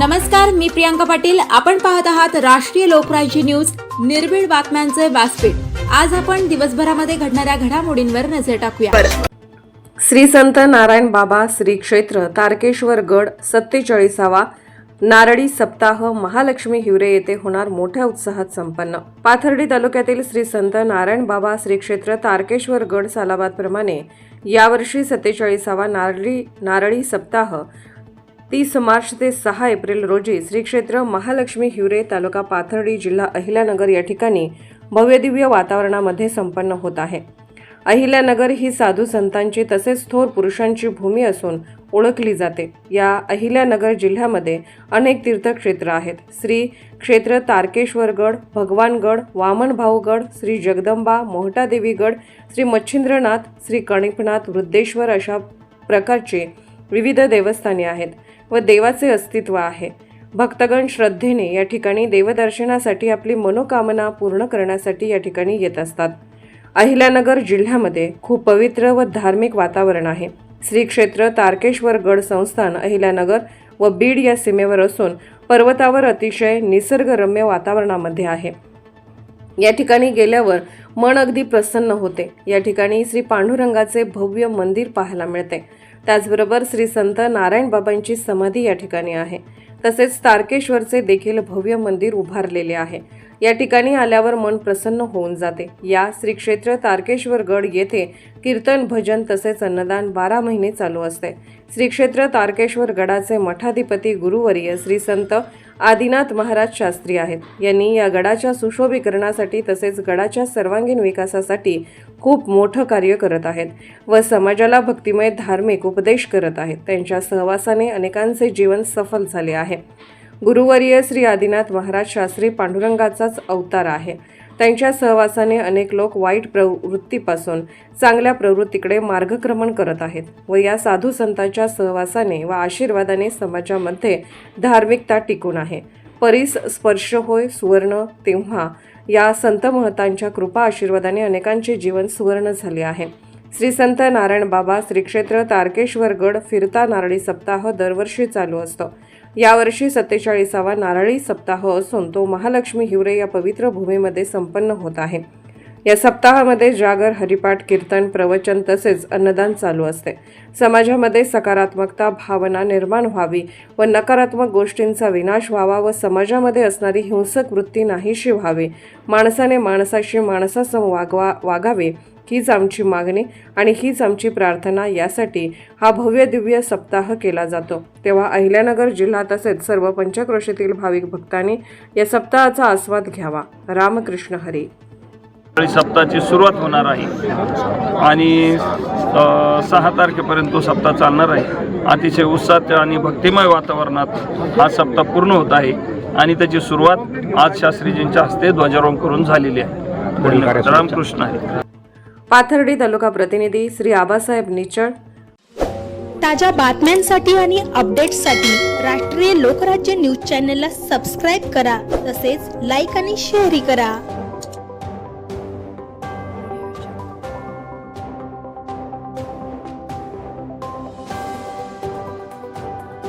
नमस्कार मी प्रियांका पाटील. आपण पाहत आहात राष्ट्रीय लोकराज्य न्यूज निर्भीड बातम्यांचे व्यासपीठ. आज आपण दिवसभरामध्ये घडणाऱ्या घडामोडींवर नजर टाकूया. श्री संत नारायण बाबा श्री क्षेत्र तारकेश्वर गड सत्तेचाळीसावा नारळी सप्ताह महालक्ष्मी हिवरे येथे होणार मोठ्या उत्साहात संपन्न. पाथर्डी तालुक्यातील श्री संत नारायण बाबा श्री क्षेत्र तारकेश्वर गड सालाबादप्रमाणे यावर्षी सत्तेचाळीसावा नारळी नारळी सप्ताह तीस मार्च ते सहा एप्रिल रोजी श्री क्षेत्र महालक्ष्मी हिवरे तालुका पाथर्डी जिल्हा अहिल्यानगर या ठिकाणी भव्यदिव्य वातावरणामध्ये संपन्न होत आहे. अहिल्यानगर ही साधू संतांची तसेच थोर पुरुषांची भूमी असून ओळखली जाते. या अहिल्यानगर जिल्ह्यामध्ये अनेक तीर्थक्षेत्र आहेत. श्री क्षेत्र तारकेश्वरगड भगवानगड वामनभाऊगड श्री जगदंबा मोहटादेवीगड श्री मच्छिंद्रनाथ श्री कणिकनाथ वृद्धेश्वर अशा प्रकारचे विविध देवस्थाने आहेत. व देवाचे अस्तित्व आहे. भक्तगण श्रद्धेने या ठिकाणी देवदर्शनासाठी आपली मनोकामना पूर्ण करण्यासाठी या ठिकाणी येत असतात. अहिल्यानगर जिल्ह्यामध्ये खूप पवित्र व धार्मिक वातावरण आहे. श्री क्षेत्र तारकेश्वर गड संस्थान अहिल्यानगर व बीड या सीमेवर असून पर्वतावर अतिशय निसर्गरम्य वातावरणामध्ये आहे. या ठिकाणी गेल्यावर मन अगदी प्रसन्न होते. या ठिकाणी श्री पांडुरंगाचे भव्य मंदिर पाहायला मिळते. त्याचबरोबर श्री संत नारायण बाबांची समाधी या ठिकाणी आहे. तसेच तारकेश्वरचे देखील भव्य मंदिर उभारलेले आहे. या ठिकाणी आल्यावर मन प्रसन्न होऊन जाते. या श्री क्षेत्र तारकेश्वर गड येथे कीर्तन भजन तसेच अन्नदान बारा महिने चालू असते. श्री क्षेत्र तारकेश्वर गडाचे मठाधिपती गुरुवर्य श्री संत आदिनाथ महाराज शास्त्री आहेत. यांनी या गडाच्या सुशोभीकरणासाठी तसेच गडाच्या सर्वांगीण विकासासाठी खूप मोठं कार्य करत आहेत व समाजाला भक्तिमय धार्मिक उपदेश करत आहेत. त्यांच्या सहवासाने अनेकांचे जीवन सफल झाले आहे. गुरुवर्य श्री आदिनाथ महाराज शास्त्री पांडुरंगाचाच अवतार आहे. त्यांच्या सहवासाने अनेक लोक वाईट प्रवृत्तीपासून चांगल्या प्रवृत्तीकडे मार्गक्रमण करत आहेत व या साधू संतांच्या सहवासाने व आशीर्वादाने समाजामध्ये धार्मिकता टिकून आहे. परीस स्पर्श होय सुवर्ण तेव्हा या संत महतांच्या कृपा आशीर्वादाने अनेकांचे जीवन सुवर्ण झाले आहे. श्री संत नारायण बाबा श्री क्षेत्र तारकेश्वरगड फिरता नारळी सप्ताह दरवर्षी चालू असतो. यावर्षी सत्तेचाळीसावा नारळी सप्ताह असून तो महालक्ष्मी हिवरे या पवित्र भूमीमध्ये संपन्न होत आहे. या सप्ताहामध्ये जागर हरिपाठ कीर्तन प्रवचन तसेच अन्नदान चालू असते. समाजामध्ये सकारात्मकता भावना निर्माण व्हावी व नकारात्मक गोष्टींचा विनाश व्हावा व समाजामध्ये असणारी हिंसक वृत्ती नाहीशी व्हावी. माणसाने माणसाशी माणसासम वागवा वागावे हीच आमची मागणी आणि हीच आमची प्रार्थना यासाठी हा भव्य दिव्य सप्ताह केला जातो. तेव्हा अहिल्यानगर जिल्हा तसेच सर्व पंचक्रोशीतील भाविक भक्तांनी या सप्ताहाचा आस्वाद घ्यावा. रामकृष्ण हरी. सप्ताहाची सुरुवात होणार आहे आणि सहा तारखेपर्यंत तो सप्ताह चालणार आहे. अतिशय उत्साहात आणि भक्तिमय वातावरणात हा सप्ताह पूर्ण होत आहे आणि त्याची सुरुवात आज शास्त्रीजींच्या हस्ते ध्वजारोहण करून झालेली आहे. रामकृष्ण आहे पाथर्डी तालुका प्रतिनिधी श्री आबासाहेब निचळ. ताज्या बातम्यांसाठी आणि अपडेट्ससाठी राष्ट्रीय लोकराज्य न्यूज चॅनलला सबस्क्राईब करा तसेच लाईक आणि शेअरही करा.